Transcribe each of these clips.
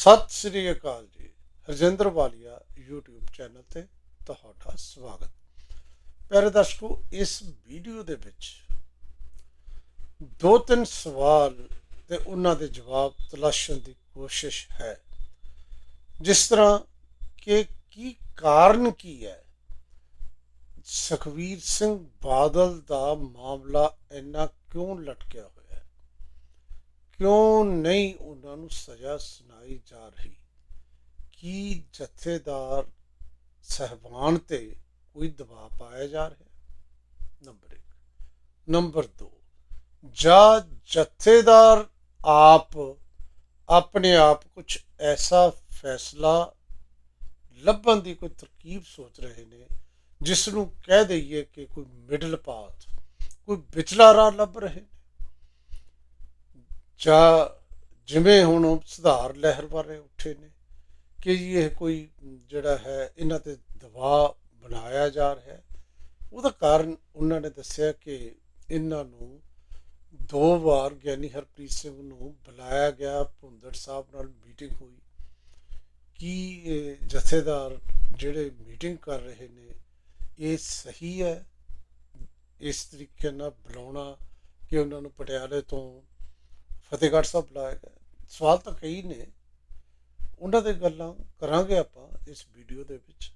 ਸਤਿ ਸ੍ਰੀ ਅਕਾਲ ਜੀ। ਹਰਜਿੰਦਰ ਵਾਲੀਆ YouTube channel ਤੇ ਤੁਹਾਡਾ ਸਵਾਗਤ। ਪਿਆਰੇ ਦਰਸ਼ਕੋ, ਇਸ ਵੀਡੀਓ ਦੇ ਵਿੱਚ ਦੋ ਤਿੰਨ ਸਵਾਲ ਤੇ ਉਹਨਾਂ ਦੇ ਜਵਾਬ ਤਲਾਸ਼ਣ ਦੀ ਕੋਸ਼ਿਸ਼ ਹੈ। ਜਿਸ ਤਰ੍ਹਾਂ ਕਿ ਕੀ ਕਾਰਨ ਕੀ ਹੈ? ਸੁਖਵੀਰ ਸਿੰਘ ਬਾਦਲ ਦਾ ਮਾਮਲਾ ਇੰਨਾ ਕਿਉਂ ਲਟਕਿਆ ਹੋਇਆ ਹੈ? ਕਿਉਂ ਨਹੀਂ ਉਹਨਾਂ ਨੂੰ ਸਜ਼ਾ ਸੁਣਾਈ ਜਾ ਰਹੀ। ਕੀ ਜਥੇਦਾਰ ਸਹਿਬਾਨ ਤੇ ਕੋਈ ਦਬਾਅ ਪਾਇਆ ਜਾ ਰਿਹਾ? ਨੰਬਰ 1 ਨੰਬਰ 2 ਜਾਂ ਜਥੇਦਾਰ ਆਪ ਆਪਣੇ ਆਪ ਕੁਝ ਐਸਾ ਫੈਸਲਾ ਲੱਭਣ ਦੀ ਕੋਈ ਤਰਕੀਬ ਸੋਚ ਰਹੇ ਨੇ, ਜਿਸ ਨੂੰ ਕਹਿ ਦਈਏ ਕਿ ਕੋਈ ਮਿਡਲ ਪਾਥ ਕੋਈ ਵਿਚਲਾ ਰਾਹ ਲੱਭ ਰਹੇ ਨੇ। ਜਾਂ ਜਿਵੇਂ ਹੁਣ ਸੁਧਾਰ ਲਹਿਰ ਬਾਰੇ ਉੱਠੇ ਨੇ ਕਿ ਜੀ ਇਹ ਕੋਈ ਜਿਹੜਾ ਹੈ, ਇਹਨਾਂ ਤੇ ਦਬਾਅ ਬਣਾਇਆ ਜਾ ਰਿਹਾ ਹੈ। ਉਹਦਾ ਕਾਰਨ ਉਹਨਾਂ ਨੇ ਦੱਸਿਆ ਕਿ ਇਹਨਾਂ ਨੂੰ ਦੋ ਵਾਰ ਗਿਆਨੀ ਹਰਪ੍ਰੀਤ ਸਿੰਘ ਨੂੰ ਬੁਲਾਇਆ ਗਿਆ ਭੁੰਦੜ ਸਾਹਿਬ ਨਾਲ ਮੀਟਿੰਗ ਹੋਈ। ਕੀ ਇਹ ਜਥੇਦਾਰ ਜਿਹੜੇ ਮੀਟਿੰਗ ਕਰ ਰਹੇ ਨੇ, ਇਹ ਸਹੀ ਹੈ? ਇਸ ਤਰੀਕੇ ਨਾਲ ਬੁਲਾਉਣਾ ਕਿ ਉਹਨਾਂ ਨੂੰ ਪਟਿਆਲੇ ਤੋਂ ਫਤਿਹਗੜ੍ਹ ਸਾਹਿਬ ਬੁਲਾਇਆ ਗਿਆ। ਸਵਾਲ ਤਾਂ ਕਈ ਨੇ। ਉਹਨਾਂ ਦੇ ਗੱਲਾਂ ਕਰਾਂਗੇ ਆਪਾਂ ਇਸ ਵੀਡੀਓ ਦੇ ਵਿੱਚ।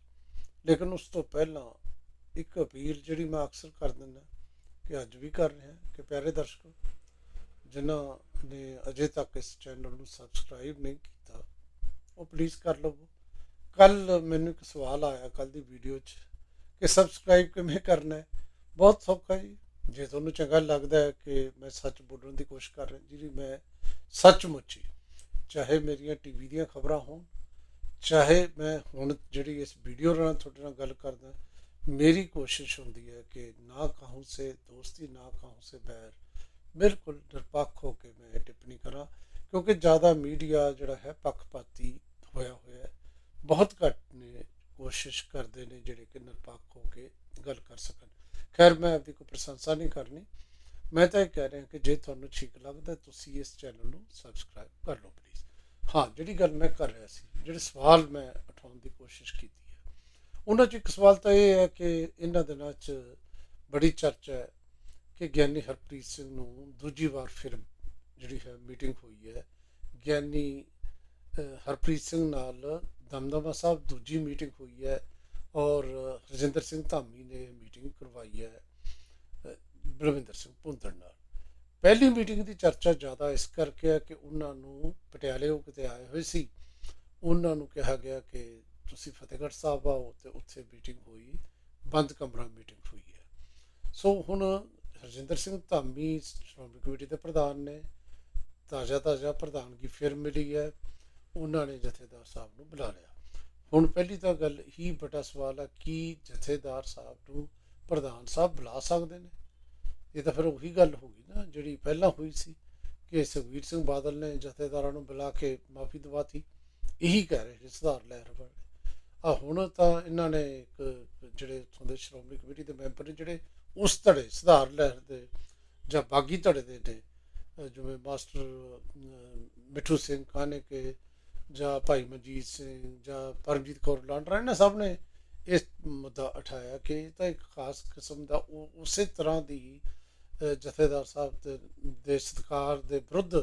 ਲੇਕਿਨ ਉਸ ਤੋਂ ਪਹਿਲਾਂ ਇੱਕ ਅਪੀਲ ਜਿਹੜੀ ਮੈਂ ਅਕਸਰ ਕਰ ਦਿੰਦਾ ਕਿ ਅੱਜ ਵੀ ਕਰ ਰਿਹਾ ਕਿ ਪਿਆਰੇ ਦਰਸ਼ਕੋ, ਜਿਨ੍ਹਾਂ ਨੇ ਅਜੇ ਤੱਕ ਇਸ ਚੈਨਲ ਨੂੰ ਸਬਸਕ੍ਰਾਈਬ ਨਹੀਂ ਕੀਤਾ, ਉਹ ਪਲੀਜ਼ ਕਰ ਲਵੋ। ਕੱਲ ਮੈਨੂੰ ਇੱਕ ਸਵਾਲ ਆਇਆ ਕੱਲ ਦੀ ਵੀਡੀਓ 'ਚ ਕਿ ਸਬਸਕ੍ਰਾਈਬ ਕਿਵੇਂ ਕਰਨਾ ਹੈ? ਬਹੁਤ ਸੌਖਾ ਜੀ। ਜੇ ਤੁਹਾਨੂੰ ਚੰਗਾ ਲੱਗਦਾ ਹੈ ਕਿ ਮੈਂ ਸੱਚ ਬੋਲਣ ਦੀ ਕੋਸ਼ਿਸ਼ ਕਰ ਰਿਹਾ ਜਿਹੜੀ ਮੈਂ ਸੱਚਮੁੱਚ ਹੀ ਚਾਹੇ ਮੇਰੀਆਂ ਟੀਵੀ ਦੀਆਂ ਖਬਰਾਂ ਹੋਣ, ਚਾਹੇ ਮੈਂ ਹੁਣ ਜਿਹੜੀ ਇਸ ਵੀਡੀਓ ਨਾਲ ਤੁਹਾਡੇ ਨਾਲ ਗੱਲ ਕਰਦਾ, ਮੇਰੀ ਕੋਸ਼ਿਸ਼ ਹੁੰਦੀ ਹੈ ਕਿ ਨਾ ਕਹੂੰ ਸੇ ਦੋਸਤੀ, ਨਾ ਕਹੂੰ ਸੇ ਬੈਰ, ਬਿਲਕੁਲ ਨਿਰਪੱਖ ਹੋ ਕੇ ਮੈਂ ਟਿੱਪਣੀ ਕਰਾਂ, ਕਿਉਂਕਿ ਜ਼ਿਆਦਾ ਮੀਡੀਆ ਜਿਹੜਾ ਹੈ ਪੱਖਪਾਤੀ ਹੋਇਆ ਹੋਇਆ ਹੈ, ਬਹੁਤ ਘੱਟ ਨੇ ਕੋਸ਼ਿਸ਼ ਕਰਦੇ ਨੇ ਜਿਹੜੇ ਕਿ ਨਿਰਪੱਖ ਹੋ ਕੇ ਗੱਲ ਕਰ ਸਕਣ। ਖੈਰ, ਮੈਂ ਆਪਦੀ ਕੋਈ ਪ੍ਰਸ਼ੰਸਾ ਨਹੀਂ ਕਰਨੀ ਮੈਂ ਤਾਂ ਇਹ ਕਹਿ ਰਿਹਾ ਕਿ ਜੇ ਤੁਹਾਨੂੰ ਠੀਕ ਲੱਗਦਾ ਤੁਸੀਂ ਇਸ ਚੈਨਲ ਨੂੰ ਸਬਸਕ੍ਰਾਈਬ ਕਰ ਲਓ ਪਲੀਜ਼ ਹਾਂ, ਜਿਹੜੀ ਗੱਲ ਮੈਂ ਕਰ ਰਿਹਾ ਸੀ, ਜਿਹੜੇ ਸਵਾਲ ਮੈਂ ਉਠਾਉਣ ਦੀ ਕੋਸ਼ਿਸ਼ ਕੀਤੀ ਹੈ, ਉਹਨਾਂ 'ਚ ਇੱਕ ਸਵਾਲ ਤਾਂ ਇਹ ਹੈ ਕਿ ਇਹਨਾਂ ਦਿਨਾਂ 'ਚ ਬੜੀ ਚਰਚਾ ਹੈ ਕਿ ਗਿਆਨੀ ਹਰਪ੍ਰੀਤ ਸਿੰਘ ਨੂੰ ਦੂਜੀ ਵਾਰ ਫਿਰ ਜਿਹੜੀ ਹੈ ਮੀਟਿੰਗ ਹੋਈ ਹੈ। ਗਿਆਨੀ ਹਰਪ੍ਰੀਤ ਸਿੰਘ ਨਾਲ ਦਮਦਮਾ ਸਾਹਿਬ ਦੂਜੀ ਮੀਟਿੰਗ ਹੋਈ ਹੈ ਔਰ ਰਜਿੰਦਰ ਸਿੰਘ ਧਾਮੀ ਨੇ ਮੀਟਿੰਗ ਕਰਵਾਈ ਹੈ। ਬਲਵਿੰਦਰ ਸਿੰਘ ਭੁੰਦੜ ਨਾਲ। ਪਹਿਲੀ ਮੀਟਿੰਗ ਦੀ ਚਰਚਾ ਜ਼ਿਆਦਾ ਇਸ ਕਰਕੇ ਹੈ ਕਿ ਉਹਨਾਂ ਨੂੰ ਪਟਿਆਲੇ ਉਹ ਕਿਤੇ ਆਏ ਹੋਏ ਸੀ। ਉਹਨਾਂ ਨੂੰ ਕਿਹਾ ਗਿਆ ਕਿ ਤੁਸੀਂ ਫਤਿਹਗੜ੍ਹ ਸਾਹਿਬ ਆਓ ਤੇ ਉੱਥੇ ਮੀਟਿੰਗ ਹੋਈ, ਬੰਦ ਕਮਰਾ ਮੀਟਿੰਗ ਹੋਈ ਹੈ। ਸੋ ਹੁਣ ਹਰਜਿੰਦਰ ਸਿੰਘ ਧਾਮੀ, ਸ਼੍ਰੋਮਣੀ ਕਮੇਟੀ ਦੇ ਪ੍ਰਧਾਨ ਨੇ ਤਾਜ਼ਾ ਤਾਜ਼ਾ ਪ੍ਰਧਾਨਗੀ ਫਿਰ ਮਿਲੀ ਹੈ। ਉਹਨਾਂ ਨੇ ਜਥੇਦਾਰ ਸਾਹਿਬ ਨੂੰ ਬੁਲਾ ਲਿਆ। ਹੁਣ ਪਹਿਲੀ ਤਾਂ ਗੱਲ ਹੀ ਬਟਾ ਸਵਾਲ ਹੈ ਕਿ ਜਥੇਦਾਰ ਸਾਹਿਬ ਨੂੰ ਪ੍ਰਧਾਨ ਸਾਹਿਬ ਬੁਲਾ ਸਕਦੇ ਨੇ? ਇਹ ਤਾਂ ਫਿਰ ਉਹੀ ਗੱਲ ਹੋ ਗਈ ਨਾ, ਜਿਹੜੀ ਪਹਿਲਾਂ ਹੋਈ ਸੀ ਕਿ ਸੁਖਵੀਰ ਸਿੰਘ ਬਾਦਲ ਨੇ ਜਥੇਦਾਰਾਂ ਨੂੰ ਬੁਲਾ ਕੇ ਮਾਫੀ ਦਵਾਤੀ, ਇਹੀ ਕਹਿ ਰਹੇ ਸੀ ਸੁਧਾਰ ਲਹਿਰ ਵਾਲੇ। ਆ ਹੁਣ ਤਾਂ ਇਹਨਾਂ ਨੇ ਇੱਕ ਜਿਹੜੇ ਉੱਥੋਂ ਦੇ ਸ਼੍ਰੋਮਣੀ ਕਮੇਟੀ ਦੇ ਮੈਂਬਰ ਨੇ ਜਿਹੜੇ ਉਸ ਧੜੇ ਸੁਧਾਰ ਲਹਿਰ ਦੇ ਜਾਂ ਬਾਗੀ ਧੜੇ ਦੇ ਨੇ ਜਿਵੇਂ ਮਾਸਟਰ ਮਿੱਠੂ ਸਿੰਘ ਕਾਨੇਕੇ ਜਾਂ ਭਾਈ ਮਨਜੀਤ ਸਿੰਘ ਜਾਂ ਪਰਮਜੀਤ ਕੌਰ ਲਾਂਡਰਾ, ਇਹਨਾਂ ਸਭ ਨੇ ਇਸ ਮੁੱਦਾ ਉਠਾਇਆ ਕਿ ਇਹ ਤਾਂ ਇੱਕ ਖਾਸ ਕਿਸਮ ਦਾ ਉਹ ਉਸੇ ਤਰ੍ਹਾਂ ਦੀ ਜਥੇਦਾਰ ਸਾਹਿਬ ਦੇ ਦੇ ਸਤਿਕਾਰ ਦੇ ਵਿਰੁੱਧ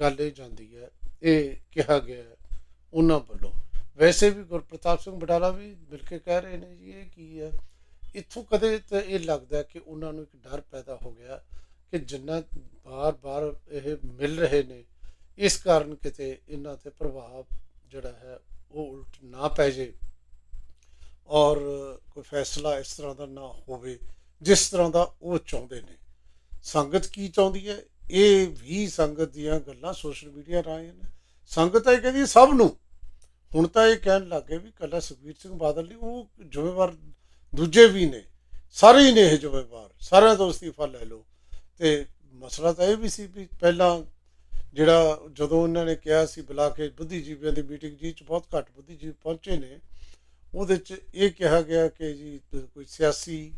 ਗੱਲ ਇਹ ਜਾਂਦੀ ਹੈ, ਇਹ ਕਿਹਾ ਗਿਆ ਉਹਨਾਂ ਵੱਲੋਂ। ਵੈਸੇ ਵੀ ਗੁਰਪ੍ਰਤਾਪ ਸਿੰਘ ਬਟਾਲਾ ਵੀ ਮਿਲ ਕੇ ਕਹਿ ਰਹੇ ਨੇ ਜੀ ਇਹ ਕੀ ਹੈ, ਇੱਥੋਂ ਕਦੇ ਤਾਂ ਇਹ ਲੱਗਦਾ ਕਿ ਉਹਨਾਂ ਨੂੰ ਇੱਕ ਡਰ ਪੈਦਾ ਹੋ ਗਿਆ ਕਿ ਜਿੰਨਾ ਬਾਰ-ਬਾਰ ਇਹ ਮਿਲ ਰਹੇ ਨੇ, ਇਸ ਕਾਰਨ ਕਿਤੇ ਇਹਨਾਂ ਤੇ ਪ੍ਰਭਾਵ ਜਿਹੜਾ ਹੈ ਉਹ ਉਲਟ ਨਾ ਪੈ ਜੇ ਔਰ ਕੋਈ ਫੈਸਲਾ ਇਸ ਤਰ੍ਹਾਂ ਦਾ ਨਾ ਹੋਵੇ। ਜਿਸ ਤਰ੍ਹਾਂ ਦਾ ਉਹ ਚਾਹੁੰਦੇ ਨੇ। ਸੰਗਤ ਕੀ ਚਾਹੁੰਦੀ ਹੈ? ਇਹ ਵੀ ਸੰਗਤ ਦੀਆਂ ਗੱਲਾਂ ਸੋਸ਼ਲ ਮੀਡੀਆ ਰਾਹੀਂ ਨੇ। ਸੰਗਤ ਇਹ ਕਹਿੰਦੀ ਹੈ ਸਭ ਨੂੰ। ਹੁਣ ਤਾਂ ਇਹ ਕਹਿਣ ਲੱਗੇ ਵੀ ਕੱਲਾ ਸੁਖਬੀਰ ਸਿੰਘ ਬਾਦਲ ਨਹੀਂ, ਉਹ ਜ਼ਿੰਮੇਵਾਰ ਦੂਜੇ ਵੀ ਨੇ। ਸਾਰੇ ਹੀ ਨੇ ਇਹ ਜ਼ਿੰਮੇਵਾਰ। ਸਾਰਿਆਂ ਤੋਂ ਅਸਤੀਫਾ ਲੈ ਲਓ। ਤੇ ਮਸਲਾ ਤਾਂ ਇਹ ਵੀ ਸੀ ਵੀ ਪਹਿਲਾਂ ਜਿਹੜਾ ਜਦੋਂ ਉਹਨਾਂ ਨੇ ਕਿਹਾ ਸੀ ਬੁਲਾ ਕੇ ਬੁੱਧੀਜੀਵੀਆਂ ਦੀ ਮੀਟਿੰਗ ਜੀ ਚ ਬਹੁਤ ਘੱਟ ਬੁੱਧੀਜੀਵੀ ਪਹੁੰਚੇ ਨੇ, ਉਹਦੇ ਚ ਇਹ ਕਿਹਾ ਗਿਆ ਕਿ ਜੀ ਕੋਈ ਸਿਆਸੀ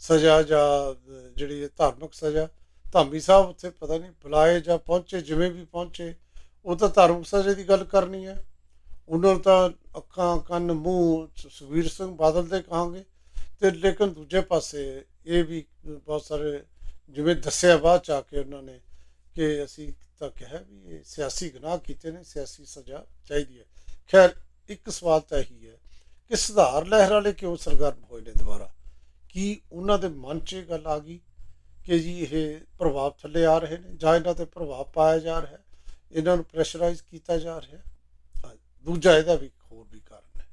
ਸਜ਼ਾ ਜਾਂ ਜਿਹੜੀ ਧਾਰਮਿਕ ਸਜ਼ਾ, ਧਾਮੀ ਸਾਹਿਬ ਉੱਥੇ ਪਤਾ ਨਹੀਂ ਬੁਲਾਏ ਜਾਂ ਪਹੁੰਚੇ, ਜਿਵੇਂ ਵੀ ਪਹੁੰਚੇ, ਉਹ ਤਾਂ ਧਾਰਮਿਕ ਸਜ਼ਾ ਦੀ ਗੱਲ ਕਰਨੀ ਹੈ। ਉਹਨਾਂ ਨੂੰ ਤਾਂ ਅੱਖਾਂ, ਕੰਨ, ਮੂੰਹ ਸ- ਸੁਖਬੀਰ ਸਿੰਘ ਬਾਦਲ ਦੇ ਕਹਾਂਗੇ। ਤੇ ਲੇਕਿਨ ਦੂਜੇ ਪਾਸੇ ਇਹ ਵੀ ਬਹੁਤ ਸਾਰੇ ਜਿਵੇਂ ਦੱਸਿਆ ਬਾਅਦ ਚ ਆ ਕੇ ਉਹਨਾਂ ਨੇ ਕਿ ਅਸੀਂ ਤਾਂ ਕਿਹਾ ਵੀ ਇਹ ਸਿਆਸੀ ਗੁਨਾਹ ਕੀਤੇ ਨੇ, ਸਿਆਸੀ ਸਜ਼ਾ ਚਾਹੀਦੀ ਹੈ। ਖੈਰ, ਇੱਕ ਸਵਾਲ ਤਾਂ ਇਹੀ ਹੈ ਕਿ ਸੁਧਾਰ ਲਹਿਰ ਵਾਲੇ ਕਿਉਂ ਸਰਗਰਮ ਹੋਏ ਨੇ ਦੁਬਾਰਾ? ਕੀ ਉਹਨਾਂ ਦੇ ਮਨ 'ਚ ਇਹ ਗੱਲ ਆ ਗਈ ਕਿ ਜੀ ਇਹ ਪ੍ਰਭਾਵ ਥੱਲੇ ਆ ਰਹੇ ਨੇ ਜਾਂ ਇਹਨਾਂ ਤੇ ਪ੍ਰਭਾਵ ਪਾਇਆ ਜਾ ਰਿਹਾ ਹੈ, ਇਹਨਾਂ ਨੂੰ ਪ੍ਰੈਸ਼ਰਾਈਜ਼ ਕੀਤਾ ਜਾ ਰਿਹਾ ਹੈ। ਦੂਜਾ ਇਹਦਾ ਵੀ ਇੱਕ ਹੋਰ ਵੀ ਕਾਰਨ ਹੈ।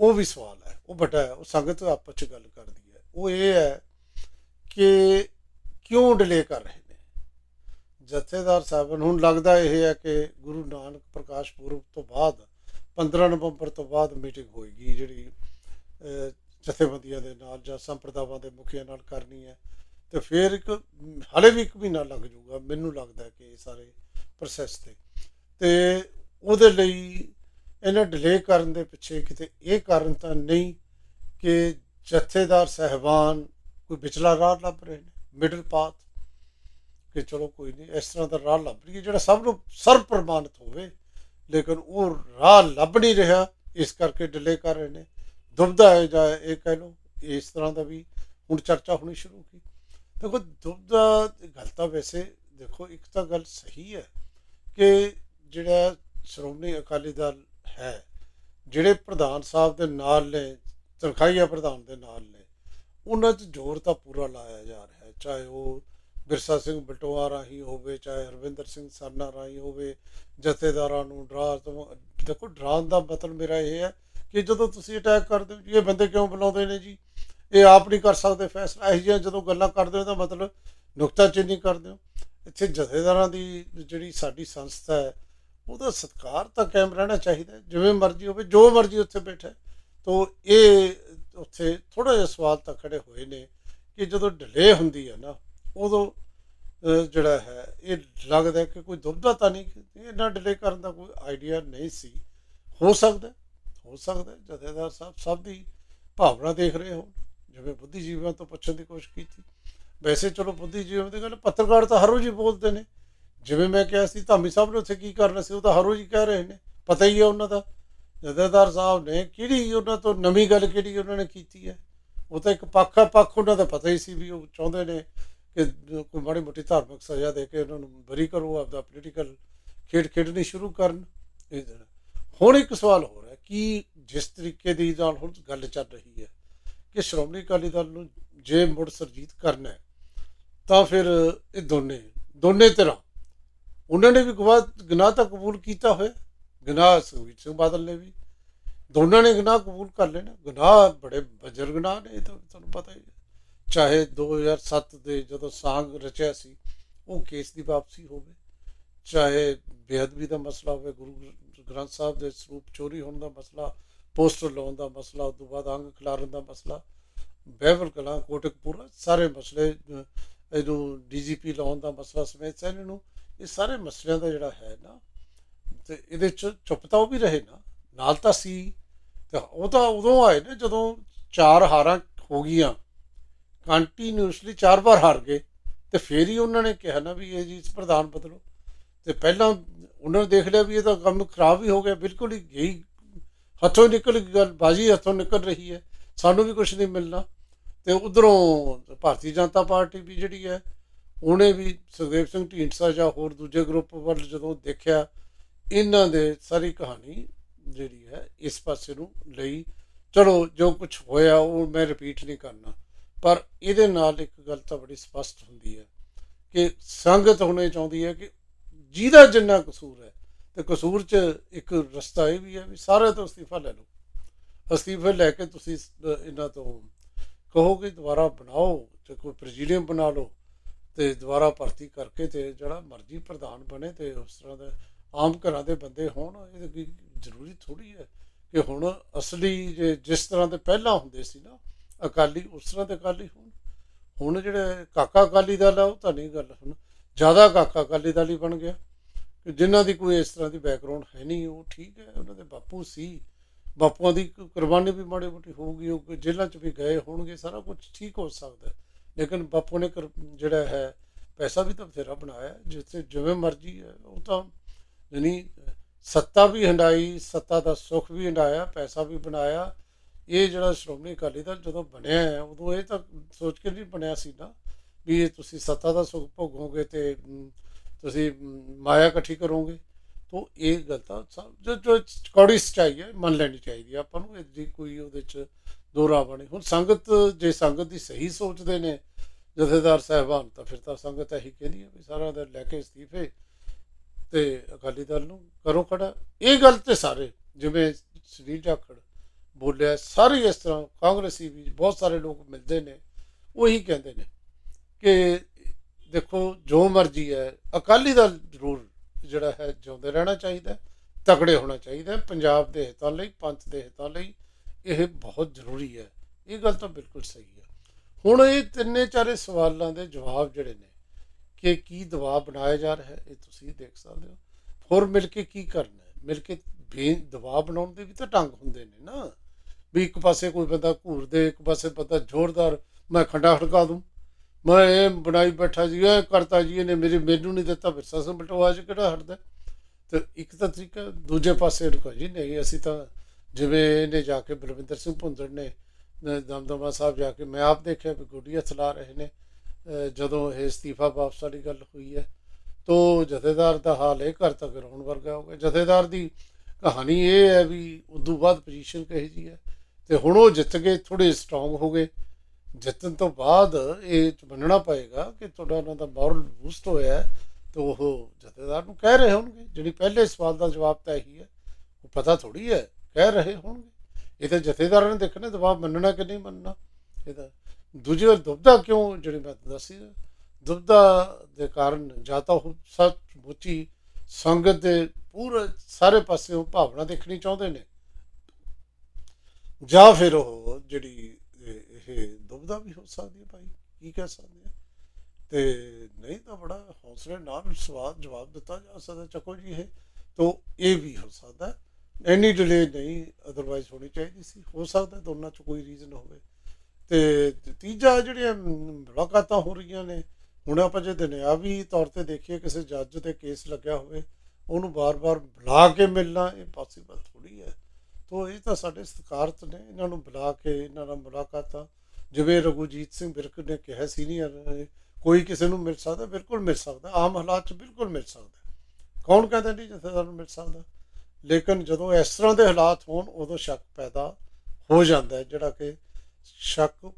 ਉਹ ਵੀ ਸਵਾਲ ਹੈ, ਉਹ ਵੱਡਾ ਹੈ, ਉਹ ਸੰਗਤ ਆਪਸ ਚ ਗੱਲ ਕਰਦੀ ਹੈ। ਉਹ ਇਹ ਹੈ ਕਿ ਕਿਉਂ ਡਿਲੇ ਕਰ ਰਹੇ ਨੇ? ਜਥੇਦਾਰ ਸਾਹਿਬ, ਹੁਣ ਲੱਗਦਾ ਇਹ ਹੈ ਕਿ ਗੁਰੂ ਨਾਨਕ ਪ੍ਰਕਾਸ਼ ਪੁਰਬ ਤੋਂ ਬਾਅਦ 15 ਨਵੰਬਰ ਤੋਂ ਬਾਅਦ ਮੀਟਿੰਗ ਹੋਏਗੀ ਜਿਹੜੀ ਜਥੇਬੰਦੀਆਂ ਦੇ ਨਾਲ ਜਾਂ ਸੰਪਰਦਾਵਾਂ ਦੇ ਮੁਖੀਆਂ ਨਾਲ ਕਰਨੀ ਹੈ, ਤੇ ਫਿਰ ਇੱਕ ਹਲੇ ਵੀ ਇੱਕ ਮਹੀਨਾ ਲੱਗ ਜਾਊਗਾ, ਮੈਨੂੰ ਲੱਗਦਾ ਕਿ ਇਹ ਸਾਰੇ ਪ੍ਰੋਸੈਸ ਤੇ। ਤੇ ਉਹਦੇ ਲਈ ਇਹਨਾਂ ਡਿਲੇ ਕਰਨ ਦੇ ਪਿੱਛੇ ਕਿਤੇ ਇਹ ਕਾਰਨ ਤਾਂ ਨਹੀਂ ਕਿ ਜਥੇਦਾਰ ਸਹਿਬਾਨ ਕੋਈ ਵਿਚਲਾ ਰਾਹ ਲੱਭ ਰਹੇ ਨੇ ਮਿਡਲ ਪਾਥ ਕਿ ਚਲੋ ਕੋਈ ਨਹੀਂ, ਇਸ ਤਰ੍ਹਾਂ ਦਾ ਰਾਹ ਲੱਭ ਲਈਏ, ਜਿਹੜਾ ਸਭ ਨੂੰ ਸਰਵ ਪ੍ਰਮਾਣਿਤ ਹੋਵੇ, ਲੇਕਿਨ ਉਹ ਰਾਹ ਲੱਭ ਨਹੀਂ ਰਿਹਾ, ਇਸ ਕਰਕੇ ਡਿਲੇ ਕਰ ਰਹੇ ਨੇ। ਦੁਬਦਾ ਹੈ ਜਾਂ ਇਹ ਕਹਿ ਲਓ, ਇਸ ਤਰ੍ਹਾਂ ਦਾ ਵੀ ਹੁਣ ਚਰਚਾ ਹੋਣੀ ਸ਼ੁਰੂ ਕੀ ਦੇਖੋ, ਦੁਬਦਾ ਦੀ ਗੱਲ ਤਾਂ ਵੈਸੇ ਦੇਖੋ, ਇੱਕ ਤਾਂ ਗੱਲ ਸਹੀ ਹੈ ਕਿ ਜਿਹੜਾ ਸ਼੍ਰੋਮਣੀ ਅਕਾਲੀ ਦਲ ਹੈ, ਜਿਹੜੇ ਪ੍ਰਧਾਨ ਸਾਹਿਬ ਦੇ ਨਾਲ ਨੇ, ਤਨਖਾਹੀਆ ਪ੍ਰਧਾਨ ਦੇ ਨਾਲ ਨੇ, ਉਹਨਾਂ 'ਚ ਜ਼ੋਰ ਤਾਂ ਪੂਰਾ ਲਾਇਆ ਜਾ ਰਿਹਾ ਹੈ। ਚਾਹੇ ਉਹ ਬਿਰਸਾ ਸਿੰਘ ਬਟੋਆ ਰਾਹੀਂ ਹੋਵੇ, ਚਾਹੇ ਹਰਵਿੰਦਰ ਸਿੰਘ ਸਰਨਾ ਰਾਹੀਂ ਹੋਵੇ, ਜਥੇਦਾਰਾਂ ਨੂੰ ਡਰਾ ਤੋਂ, ਦੇਖੋ, ਡਰਾਉਣ ਦਾ ਮਤਲਬ ਮੇਰਾ ਇਹ ਹੈ ਕਿ ਜਦੋਂ ਤੁਸੀਂ ਅਟੈਕ ਕਰਦੇ ਹੋ ਜੀ, ਇਹ ਬੰਦੇ ਕਿਉਂ ਬੁਲਾਉਂਦੇ ਨੇ ਜੀ? ਇਹ ਆਪ ਨਹੀਂ ਕਰ ਸਕਦੇ, ਫੈਸਲਾ ਇਹ ਜਿਹੀਆਂ ਜਦੋਂ ਗੱਲਾਂ ਕਰਦੇ ਹੋ ਤਾਂ ਮਤਲਬ ਨੁਕਤਾਚੀਨੀ ਕਰਦੇ ਹੋ। ਇੱਥੇ ਜਥੇਦਾਰਾਂ ਦੀ ਜਿਹੜੀ ਸਾਡੀ ਸੰਸਥਾ ਹੈ, ਉਹਦਾ ਸਤਿਕਾਰ ਤਾਂ ਕਾਇਮ ਰਹਿਣਾ ਚਾਹੀਦਾ ਜਿਵੇਂ ਮਰਜ਼ੀ ਹੋਵੇ, ਜੋ ਮਰਜ਼ੀ ਉੱਥੇ ਬੈਠੇ ਤੋ ਇਹ ਉੱਥੇ ਥੋੜਾ ਜਿਹਾ ਸਵਾਲ ਤਾਂ ਖੜੇ ਹੋਏ ਨੇ ਕਿ ਜਦੋਂ ਡਿਲੇ ਹੁੰਦੀ ਹੈ ਨਾ, ਉਦੋਂ ਜਿਹੜਾ ਹੈ, ਇਹ ਲੱਗਦਾ ਕਿ ਕੋਈ ਦੁਬਦਾ ਤਾਂ ਨਹੀਂ ਇਹਨਾਂ ਡਿਲੇ ਕਰਨ ਦਾ ਕੋਈ ਆਈਡੀਆ ਨਹੀਂ ਸੀ। ਹੋ ਸਕਦਾ ਹੋ ਸਕਦਾ ਜਥੇਦਾਰ ਸਾਹਿਬ ਸਭ ਦੀ ਭਾਵਨਾ ਦੇਖ ਰਹੇ ਹੋ ਜਿਵੇਂ ਬੁੱਧੀਜੀਵਾਂ ਤੋਂ ਪੁੱਛਣ ਦੀ ਕੋਸ਼ਿਸ਼ ਕੀਤੀ। ਵੈਸੇ ਚਲੋ ਬੁੱਧੀਜੀਵਾਂ ਦੀ ਗੱਲ ਪੱਤਰਕਾਰ ਤਾਂ ਹਰ ਰੋਜ਼ ਹੀ ਬੋਲਦੇ ਨੇ। ਜਿਵੇਂ ਮੈਂ ਕਿਹਾ ਸੀ, ਧਾਮੀ ਸਾਹਿਬ ਨੇ ਉੱਥੇ ਕੀ ਕਰਨਾ ਸੀ, ਉਹ ਤਾਂ ਹਰ ਰੋਜ਼ ਹੀ ਕਹਿ ਰਹੇ ਨੇ। ਪਤਾ ਹੀ ਹੈ ਉਹਨਾਂ ਦਾ। ਜਥੇਦਾਰ ਸਾਹਿਬ ਨੇ ਕਿਹੜੀ ਉਹਨਾਂ ਤੋਂ ਨਵੀਂ ਗੱਲ ਕਿਹੜੀ ਉਹਨਾਂ ਨੇ ਕੀਤੀ ਹੈ? ਉਹ ਤਾਂ ਇੱਕ ਪੱਖ ਪੱਖ ਉਹਨਾਂ ਦਾ ਪਤਾ ਹੀ ਸੀ ਵੀ ਉਹ ਚਾਹੁੰਦੇ ਨੇ ਕਿ ਕੋਈ ਮਾੜੀ ਮੋਟੀ ਧਾਰਮਿਕ ਸਜ਼ਾ ਦੇ ਕੇ ਉਹਨਾਂ ਨੂੰ ਬਰੀ ਕਰੋ, ਆਪਦਾ ਪੋਲੀਟੀਕਲ ਖੇਡ ਖੇਡਣੀ ਸ਼ੁਰੂ ਕਰਨ। ਇਹ ਹੁਣ ਇੱਕ ਸਵਾਲ ਹੋ। ਕਿ ਜਿਸ ਤਰੀਕੇ ਦੀ ਨਾਲ ਹੁਣ ਗੱਲ ਚੱਲ ਰਹੀ ਹੈ ਕਿ ਸ਼੍ਰੋਮਣੀ ਅਕਾਲੀ ਦਲ ਨੂੰ ਜੇ ਮੁੜ ਸਰਜੀਤ ਕਰਨਾ ਹੈ, ਤਾਂ ਫਿਰ ਇਹ ਦੋਨੇ ਦੋਨੇ ਤਰ੍ਹਾਂ। ਉਹਨਾਂ ਨੇ ਵੀ ਗਵਾਹ ਗੁਨਾਹ ਤਾਂ ਕਬੂਲ ਕੀਤਾ ਹੋਇਆ, ਗੁਨਾਹ ਸੁਖਬੀਰ ਸਿੰਘ ਬਾਦਲ ਨੇ ਵੀ। ਦੋਨਾਂ ਨੇ ਗੁਨਾਹ ਕਬੂਲ ਕਰ ਲੈਣਾ। ਗੁਨਾਹ ਬੜੇ ਬਜਰ ਗੁਨਾਹ ਨੇ, ਇਹ ਤਾਂ ਤੁਹਾਨੂੰ ਪਤਾ ਹੀ ਹੈ। ਚਾਹੇ 2007 ਦੇ ਜਦੋਂ ਸਾਂਗ ਰਚਿਆ ਸੀ, ਉਹ ਕੇਸ ਦੀ ਵਾਪਸੀ ਹੋਵੇ, ਚਾਹੇ ਬੇਅਦਬੀ ਦਾ ਮਸਲਾ ਹੋਵੇ, ਗੁਰੂ ਗ੍ਰੰਥ ਸਾਹਿਬ ਦੇ ਸਰੂਪ ਚੋਰੀ ਹੋਣ ਦਾ ਮਸਲਾ ਪੋਸਟਰ ਲਾਉਣ ਦਾ ਮਸਲਾ ਉਸ ਤੋਂ ਬਾਅਦ ਅੰਗ ਖਿਲਾਰਨ ਦਾ ਮਸਲਾ ਬਹਿਬਲ ਕਲਾਂ ਕੋਟਕਪੂਰਾ ਸਾਰੇ ਮਸਲੇ ਅਹ, ਇਹਨੂੰ ਡੀਜੀਪੀ ਲਾਉਣ ਦਾ ਮਸਲਾ ਸਮੇਤ ਸਾਰੇ ਨੂੰ ਇਹ ਸਾਰੇ ਮਸਲਿਆਂ ਦਾ ਜਿਹੜਾ ਹੈ ਨਾ ਤੇ ਇਹਦੇ ਚ ਚੁੱਪ ਤਾਂ ਉਹ ਵੀ ਰਹੇ ਨਾ ਨਾਲ ਤਾਂ ਸੀ ਤੇ ਉਹ ਤਾਂ ਉਦੋਂ ਆਏ ਨੇ ਜਦੋਂ ਚਾਰ ਹਾਰਾਂ ਹੋ ਗਈਆਂ ਕੰਟੀਨਿਊਸਲੀ ਚਾਰ ਵਾਰ ਹਾਰ ਗਏ ਤੇ ਫੇਰ ਹੀ ਉਹਨਾਂ ਨੇ ਕਿਹਾ ਨਾ ਵੀ ਇਹ ਜੀ ਪ੍ਰਧਾਨ ਬਦਲੋ। ਤੇ ਪਹਿਲਾਂ ਉਹਨਾਂ ਨੇ ਦੇਖ ਲਿਆ ਵੀ ਇਹ ਤਾਂ ਕੰਮ ਖਰਾਬ ਹੀ ਹੋ ਗਿਆ, ਬਿਲਕੁਲ ਹੀ ਗਈ ਹੱਥੋਂ ਨਿਕਲ ਗਈ ਗੱਲ, ਬਾਜੀ ਹੱਥੋਂ ਨਿਕਲ ਰਹੀ ਹੈ, ਸਾਨੂੰ ਵੀ ਕੁਝ ਨਹੀਂ ਮਿਲਣਾ। ਤੇ ਉਧਰੋਂ ਭਾਰਤੀ ਜਨਤਾ ਪਾਰਟੀ ਵੀ ਜਿਹੜੀ ਹੈ, ਉਹਨੇ ਵੀ ਸੁਖਦੇਵ ਸਿੰਘ ਢੀਂਡਸਾ ਜਾਂ ਹੋਰ ਦੂਜੇ ਗਰੁੱਪ ਵੱਲ ਜਦੋਂ ਦੇਖਿਆ, ਇਹਨਾਂ ਦੇ ਸਾਰੀ ਕਹਾਣੀ ਜਿਹੜੀ ਹੈ, ਇਸ ਪਾਸੇ ਨੂੰ ਲਈ, ਚਲੋ ਜੋ ਕੁਝ ਹੋਇਆ ਉਹ ਮੈਂ ਰਿਪੀਟ ਨਹੀਂ ਕਰਨਾ, ਪਰ ਇਹਦੇ ਨਾਲ ਇੱਕ ਗੱਲ ਤਾਂ ਬੜੀ ਸਪਸ਼ਟ ਹੁੰਦੀ ਹੈ ਕਿ ਸੰਗਤ ਹੋਣੇ ਚਾਹੁੰਦੀ ਹੈ ਕਿ ਜਿਹਦਾ ਜਿੰਨਾ ਕਸੂਰ ਹੈ, ਤੇ ਕਸੂਰ 'ਚ ਇੱਕ ਰਸਤਾ ਇਹ ਵੀ ਹੈ ਵੀ ਸਾਰੇ ਤੋਂ ਅਸਤੀਫਾ ਲੈ ਲਓ। ਅਸਤੀਫੇ ਲੈ ਕੇ ਤੁਸੀਂ ਇਹਨਾਂ ਤੋਂ ਕਹੋ ਕਿ ਦੁਬਾਰਾ ਬਣਾਓ ਤੇ ਕੋਈ ਪ੍ਰੈਜ਼ੀਡੀਅਮ ਬਣਾ ਲਓ ਤੇ ਦੁਬਾਰਾ ਭਰਤੀ ਕਰਕੇ ਤੇ ਜਿਹੜਾ ਮਰਜ਼ੀ ਪ੍ਰਧਾਨ ਬਣੇ ਤੇ ਉਸ ਤਰ੍ਹਾਂ ਦਾ ਆਮ ਘਰਾਂ ਦੇ ਬੰਦੇ ਹੋਣ, ਇਹ ਕੀ ਜ਼ਰੂਰੀ ਥੋੜੀ ਹੈ ਕਿ ਹੁਣ ਅਸਲੀ ਜੇ ਜਿਸ ਤਰ੍ਹਾਂ ਦੇ ਪਹਿਲਾਂ ਹੁੰਦੇ ਸੀ ਨਾ, ਅਕਾਲੀ ਉਸ ਤਰ੍ਹਾਂ ਦੇ ਅਕਾਲੀ ਹੋਣ। ਹੁਣ ਜਿਹੜੇ ਕਾਕਾ ਅਕਾਲੀ ਦਲ ਆ, ਉਹ ਤਾਂ ਨਹੀਂ ਗੱਲ ਹੁਣ ਜ਼ਿਆਦਾ ਕਾਕਾ ਅਕਾਲੀ ਦਲ ਹੀ ਬਣ ਗਿਆ। ਕਿ ਜਿਨ੍ਹਾਂ ਦੀ ਕੋਈ ਇਸ ਤਰ੍ਹਾਂ ਦੀ ਬੈਕਗ੍ਰਾਉਂਡ ਹੈ ਨਹੀਂ, ਉਹ ਠੀਕ ਹੈ, ਉਹਨਾਂ ਦੇ ਬਾਪੂ ਸੀ। ਬਾਪੂਆਂ ਦੀ ਕ- ਕੁਰਬਾਨੀ ਵੀ ਮਾੜੀ ਮੋਟੀ ਹੋਊਗੀ, ਉਹ ਜੇਲ੍ਹਾਂ 'ਚ ਵੀ ਗਏ ਹੋਣਗੇ, ਸਾਰਾ ਕੁਝ ਠੀਕ ਹੋ ਸਕਦਾ ਲੇਕਿਨ ਬਾਪੂ ਨੇ ਕਰ- ਜਿਹੜਾ ਹੈ, ਪੈਸਾ ਵੀ ਤਾਂ ਬਥੇਰਾ ਬਣਾਇਆ ਜਿੱਥੇ ਜਿਵੇਂ ਮਰਜ਼ੀ ਹੈ, ਉਹ ਤਾਂ ਯਾਨੀ ਸੱਤਾ ਵੀ ਹੰਡਾਈ, ਸੱਤਾ ਦਾ ਸੁੱਖ ਵੀ ਹੰਡਾਇਆ, ਪੈਸਾ ਵੀ ਬਣਾਇਆ। ਇਹ ਜਿਹੜਾ ਸ਼੍ਰੋਮਣੀ ਅਕਾਲੀ ਦਲ ਜਦੋਂ ਬਣਿਆ ਹੈ, ਉਦੋਂ ਇਹ ਤਾਂ ਸੋਚ ਕੇ ਨਹੀਂ ਬਣਿਆ ਸੀ ਨਾ। ਵੀ ਇਹ ਤੁਸੀਂ ਸੱਤਾ ਦਾ ਸੁੱਖ ਭੋਗੋਗੇ ਤੇ ਤੁਸੀਂ ਮਾਇਆ ਇਕੱਠੀ ਕਰੋਗੇ, ਤੋ ਇਹ ਗੱਲ ਤਾਂ ਸਭ, ਜੋ ਜੋ ਕੌੜੀ ਸਚਾਈ ਹੈ, ਮੰਨ ਲੈਣੀ ਚਾਹੀਦੀ ਹੈ। ਆਪਾਂ ਨੂੰ ਇਹਦੀ ਕੋਈ ਉਹਦੇ ਚ ਦੋਰਾ ਬਣੇ। ਹੁਣ ਸੰਗਤ, ਜੇ ਸੰਗਤ ਦੀ ਸਹੀ ਸੋਚਦੇ ਨੇ, ਜਥੇਦਾਰ ਸਾਹਿਬਾਨ, ਤਾਂ ਫਿਰ ਤਾਂ ਸੰਗਤ ਇਹੀ ਕਹਿੰਦੀ ਹੈ ਵੀ ਸਾਰਾ ਦਾ ਲੈ ਕੇ ਅਸਤੀਫੇ ਤੇ ਅਕਾਲੀ ਦਲ ਨੂੰ ਕਰੋ ਖੜਾ। ਇਹ ਗੱਲ ਤੇ ਸਾਰੇ, ਜਿਵੇਂ ਸੁਨੀਲ ਜਾਖੜ ਬੋਲਿਆ, ਸਾਰੇ ਇਸ ਤਰ੍ਹਾਂ ਕਾਂਗਰਸੀ ਵੀ ਬਹੁਤ ਸਾਰੇ ਲੋਕ ਮਿਲਦੇ ਨੇ, ਉਹੀ ਕਹਿੰਦੇ ਨੇ। ਕਿ ਦੇਖੋ, ਜੋ ਮਰਜ਼ੀ ਹੈ, ਅਕਾਲੀ ਦਲ ਜ਼ਰੂਰ ਜਿਹੜਾ ਹੈ ਜਿਉਂਦੇ ਰਹਿਣਾ ਚਾਹੀਦਾ ਤਕੜੇ ਹੋਣਾ ਚਾਹੀਦਾ ਪੰਜਾਬ ਦੇ ਹਿੱਤਾਂ ਲਈ, ਪੰਥ ਦੇ ਹਿੱਤਾਂ ਲਈ ਇਹ ਬਹੁਤ ਜ਼ਰੂਰੀ ਹੈ। ਇਹ ਗੱਲ ਤਾਂ ਬਿਲਕੁਲ ਸਹੀ ਹੈ। ਹੁਣ ਇਹ ਤਿੰਨੇ ਚਾਰੇ ਸਵਾਲਾਂ ਦੇ ਜਵਾਬ ਜਿਹੜੇ ਨੇ, ਕਿ ਕੀ ਦਬਾਅ ਬਣਾਇਆ ਜਾ ਰਿਹਾ ਹੈ, ਇਹ ਤੁਸੀਂ ਦੇਖ ਸਕਦੇ ਹੋ। ਹੋਰ ਮਿਲ ਕੇ ਕੀ ਕਰਨਾ ਹੈ? ਮਿਲ ਕੇ ਬੇ ਦਬਾਅ ਬਣਾਉਣ ਦੇ ਵੀ ਤਾਂ ਢੰਗ ਹੁੰਦੇ ਨੇ ਨਾ। ਵੀ ਇੱਕ ਪਾਸੇ ਕੋਈ ਬੰਦਾ ਘੂਰਦੇ, ਇੱਕ ਪਾਸੇ ਬੰਦਾ ਜ਼ੋਰਦਾਰ, ਮੈਂ ਖੰਡਾ ਖੜਕਾ ਦੂੰ। ਮੈਂ ਇਹ ਬਣਾਈ ਬੈਠਾ ਜੀ ਇਹ ਕਰਤਾ ਜੀ, ਇਹਨੇ ਮੇਰੇ ਮੈਨੂੰ ਨਹੀਂ ਦਿੱਤਾ, ਫਿਰ ਸਿੰਘ ਬਟੋਆ ਚ ਕਿਹੜਾ ਹਟਦਾ? ਤੇ ਇੱਕ ਤਾਂ ਤਰੀਕਾ, ਦੂਜੇ ਪਾਸੇ ਰੁਕੋ ਜੀ, ਨਹੀਂ, ਅਸੀਂ ਤਾਂ ਜਿਵੇਂ ਇਹਨੇ ਜਾ ਕੇ ਬਲਵਿੰਦਰ ਸਿੰਘ ਭੁੰਦੜ ਨੇ ਦਮਦਮਾ ਸਾਹਿਬ ਜਾ ਕੇ, ਮੈਂ ਆਪ ਦੇਖਿਆ ਵੀ ਗੁੱਡੀਆਂ ਚਲਾ ਰਹੇ ਨੇ ਜਦੋਂ ਇਹ ਅਸਤੀਫਾ ਵਾਪਸ ਵਾਲੀ ਗੱਲ ਹੋਈ ਹੈ, ਤੋ ਜਥੇਦਾਰ ਦਾ ਹਾਲ ਇਹ ਘਰ ਤੱਕ ਰੋਣ ਵਰਗਾ ਹੋ ਗਿਆ। ਜਥੇਦਾਰ ਦੀ ਕਹਾਣੀ ਇਹ ਹੈ ਵੀ ਉਦੋਂ ਬਾਅਦ ਪੋਜੀਸ਼ਨ ਕਹੀ ਜੀ ਹੈ, ਤੇ ਹੁਣ ਉਹ ਜਿੱਤ ਗਏ ਥੋੜੇ ਸਟਰੋਂਗ ਹੋ ਗਏ। ਜਿੱਤਣ ਤੋਂ ਬਾਅਦ ਇਹ ਮੰਨਣਾ ਪਏਗਾ ਕਿ ਤੁਹਾਡਾ ਉਹਨਾਂ ਦਾ ਮੋਰਲ ਬੂਸਟ ਹੋਇਆ ਹੈ ਤੇ ਉਹ ਜਥੇਦਾਰ ਨੂੰ ਕਹਿ ਰਹੇ ਹੋਣਗੇ। ਜਿਹੜੀ ਪਹਿਲੇ ਸਵਾਲ ਦਾ ਜਵਾਬ ਤਾਂ ਇਹੀ ਹੈ। ਉਹ ਪਤਾ ਥੋੜੀ ਹੈ, ਕਹਿ ਰਹੇ ਹੋਣਗੇ। ਇਹ ਤਾਂ ਜਥੇਦਾਰਾਂ ਨੇ ਦੇਖਣਾ ਜਵਾਬ ਮੰਨਣਾ ਕਿ ਨਹੀਂ ਮੰਨਣਾ। ਇਹਦਾ ਦੂਜੀ ਵਾਰ ਦੁਬਦਾ ਕਿਉਂ, ਜਿਹੜੀ ਮੈਂ ਦੱਸੀ ਦੁਬਦਾ ਦੇ ਕਾਰਨ ਜਾਂ ਤਾਂ ਉਹ ਸੱਚ ਮੁੱਚੀ ਸੰਗਤ ਦੇ ਪੂਰੇ ਸਾਰੇ ਪਾਸਿਓਂ ਭਾਵਨਾ ਦੇਖਣੀ ਚਾਹੁੰਦੇ ਨੇ। ਜਾਂ ਫਿਰ ਉਹ ਜਿਹੜੀ ਇਹ ਦੁਬਦਾ ਵੀ ਹੋ ਸਕਦੀ ਹੈ ਭਾਈ, ਕੀ ਕਹਿ ਸਕਦੇ ਆ ਤੇ ਨਹੀਂ ਤਾਂ ਬੜਾ ਹੌਸਲੇ ਨਾਲ ਸਵਾਲ ਜਵਾਬ ਦਿੱਤਾ ਜਾ ਸਕਦਾ ਚੱਕੋ ਜੀ ਇਹ, ਤੋਂ ਇਹ ਵੀ ਹੋ ਸਕਦਾ ਐਨੀ ਡਿਲੇ ਨਹੀਂ ਅਦਰਵਾਈਜ਼ ਹੋਣੀ ਚਾਹੀਦੀ ਸੀ। ਹੋ ਸਕਦਾ ਦੋਨਾਂ ਚ ਕੋਈ ਰੀਜ਼ਨ ਹੋਵੇ। ਤੇ ਤੀਜਾ ਜਿਹੜੀਆਂ ਮੁਲਾਕਾਤਾਂ ਹੋ ਰਹੀਆਂ ਨੇ, ਹੁਣ ਆਪਾਂ ਜੇ ਦੁਨਿਆਵੀ ਤੌਰ ਤੇ ਦੇਖੀਏ, ਕਿਸੇ ਜੱਜ ਤੇ ਕੇਸ ਲੱਗਿਆ ਹੋਵੇ, ਉਹਨੂੰ ਬਾਰ-ਬਾਰ ਬੁਲਾ ਕੇ ਮਿਲਣਾ, ਇਹ ਪੋਸੀਬਲ ਥੋੜੀ ਹੈ। ਤੋ ਇਹ ਤਾਂ ਸਾਡੇ ਸਤਿਕਾਰਤ ਨੇ, ਇਹਨਾਂ ਨੂੰ ਬੁਲਾ ਕੇ, ਇਹਨਾਂ ਨਾਲ ਮੁਲਾਕਾਤਾਂ ਜਿਵੇਂ ਰਘੂਜੀਤ ਸਿੰਘ ਬਿਰਕ ਨੇ ਕਿਹਾ ਸੀਨੀਅਰ ਕੋਈ ਕਿਸੇ ਨੂੰ ਮਿਲ ਸਕਦਾ? ਬਿਲਕੁਲ ਮਿਲ ਸਕਦਾ। ਆਮ ਹਾਲਾਤ 'ਚ ਬਿਲਕੁਲ ਮਿਲ ਸਕਦਾ। ਕੌਣ ਕਹਿੰਦਾ ਨਹੀਂ ਜਥੇਦਾਰ ਨੂੰ ਮਿਲ ਸਕਦਾ? ਲੇਕਿਨ ਜਦੋਂ ਇਸ ਤਰ੍ਹਾਂ ਦੇ ਹਾਲਾਤ ਹੋਣ, ਉਦੋਂ ਸ਼ੱਕ ਪੈਦਾ ਹੋ ਜਾਂਦਾ ਹੈ, ਜਿਹੜਾ ਕਿ ਸ਼ੱਕ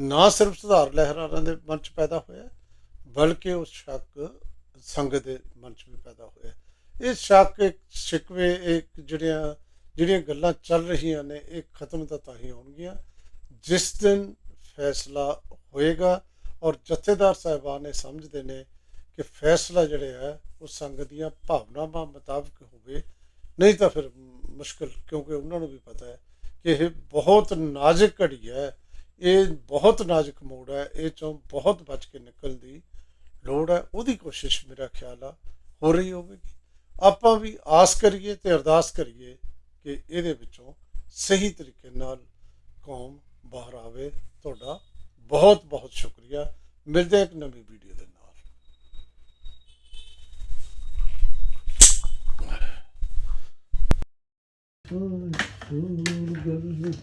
ਨਾ ਸਿਰਫ ਸੁਧਾਰ ਲਹਿਰਾਰਾਂ ਦੇ ਮਨ 'ਚ ਪੈਦਾ ਹੋਇਆ ਬਲਕਿ ਉਹ ਸ਼ੱਕ ਸੰਗਤ ਦੇ ਮਨ 'ਚ ਵੀ ਪੈਦਾ ਹੋਇਆ ਇਹ ਸ਼ੱਕ ਇੱਕ ਸ਼ਿਕਵੇ, ਇੱਕ ਜਿਹੜੀਆਂ ਜਿਹੜੀਆਂ ਗੱਲਾਂ ਚੱਲ ਰਹੀਆਂ ਨੇ, ਇਹ ਖਤਮ ਤਾਂ ਤਾਂ ਹੀ ਹੋਣਗੀਆਂ। ਜਿਸ ਦਿਨ ਫੈਸਲਾ ਹੋਏਗਾ ਔਰ ਜਥੇਦਾਰ ਸਾਹਿਬਾਨ ਇਹ ਸਮਝਦੇ ਨੇ ਕਿ ਫੈਸਲਾ ਜਿਹੜਾ ਹੈ, ਉਹ ਸੰਗਤ ਦੀਆਂ ਭਾਵਨਾਵਾਂ ਮੁਤਾਬਕ ਹੋਵੇ। ਨਹੀਂ ਤਾਂ ਫਿਰ ਮੁਸ਼ਕਲ, ਕਿਉਂਕਿ ਉਹਨਾਂ ਨੂੰ ਵੀ ਪਤਾ ਹੈ ਕਿ ਇਹ ਬਹੁਤ ਨਾਜ਼ੁਕ ਘੜੀ ਹੈ। ਇਹ ਬਹੁਤ ਨਾਜ਼ੁਕ ਮੋੜ ਹੈ। ਇਹ ਚੋਂ ਬਹੁਤ ਬਚ ਕੇ ਨਿਕਲਣ ਦੀ ਲੋੜ ਹੈ। ਉਹਦੀ ਕੋਸ਼ਿਸ਼ ਮੇਰਾ ਖਿਆਲ ਆ ਹੋ ਰਹੀ ਹੋਵੇਗੀ। ਆਪਾਂ ਵੀ ਆਸ ਕਰੀਏ ਤੇ ਅਰਦਾਸ ਕਰੀਏ ਕਿ ਇਹਦੇ ਵਿੱਚੋਂ ਸਹੀ ਤਰੀਕੇ ਨਾਲ ਕੌਮ ਬਾਹਰ ਆਵੇ। ਤੁਹਾਡਾ ਬਹੁਤ ਬਹੁਤ ਸ਼ੁਕਰੀਆ। ਮਿਲਦੇ ਹਾਂ ਇੱਕ ਨਵੀਂ ਵੀਡੀਓ ਦੇ ਨਾਲ। ਜਿਹੜੀ ਇਹ